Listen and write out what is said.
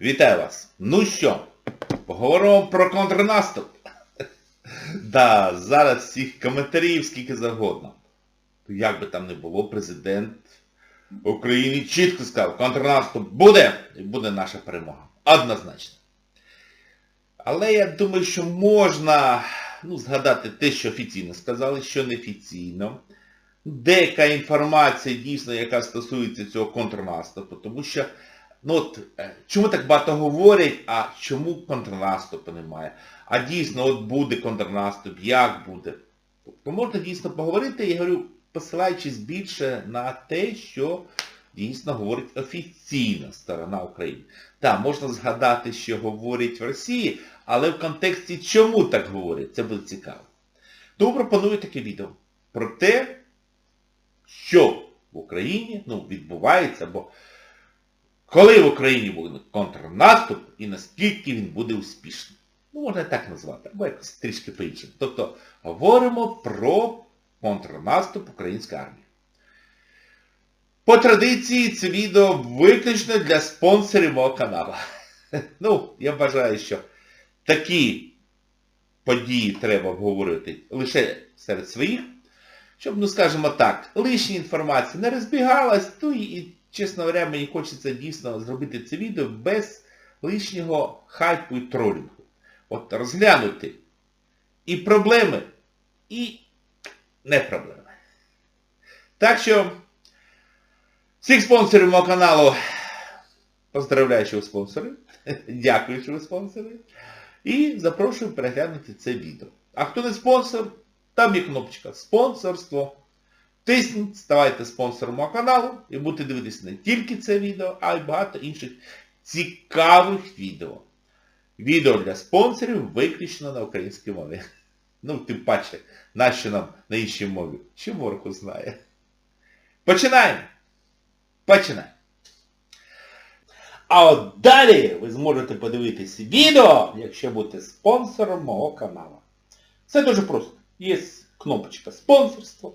Вітаю вас! Ну що, поговоримо про контрнаступ. Да, зараз всіх коментарів скільки завгодно. Як би там не було, президент України чітко сказав, контрнаступ буде і буде наша перемога. Однозначно. Але я думаю, що можна ну, згадати те, що офіційно сказали, що неофіційно. Деяка інформація дійсно, яка стосується цього контрнаступу, тому що Ну от, е, чому так багато говорять, а чому контрнаступу немає? А дійсно, от буде контрнаступ, як буде? Тобто можна дійсно поговорити, я говорю, посилаючись більше на те, що дійсно говорить офіційна сторона України. Так, можна згадати, що говорять в Росії, але в контексті чому так говорять, це буде цікаво. Тому пропоную таке відео про те, що в Україні ну, відбувається, бо коли в Україні буде контрнаступ і наскільки він буде успішним. Ну, можна так назвати, або якось трішки по-іншому. Тобто, говоримо про контрнаступ української армії. По традиції це відео виключно для спонсорів мого каналу. Ну, я вважаю, що такі події треба обговорити лише серед своїх, щоб, ну скажімо так, лишня інформація не розбігалась, ну і чесно говоря, мені хочеться дійсно зробити це відео без лишнього хайпу і тролінгу. От розглянути і проблеми, і не проблеми. Так що всіх спонсорів мого каналу поздравляю, що ви спонсори. Дякую, що ви спонсори. І запрошую переглянути це відео. А хто не спонсор, там є кнопочка Спонсорство. Тисніть, ставайте спонсором мого каналу і будете дивитися не тільки це відео, а й багато інших цікавих відео. Відео для спонсорів виключно на українській мові. Ну, тим паче, нащо нам на іншій мові? Чи ворог знає? Починаємо! Починаємо! А от далі ви зможете подивитися відео, якщо будете спонсором мого каналу. Це дуже просто. Є кнопочка спонсорство.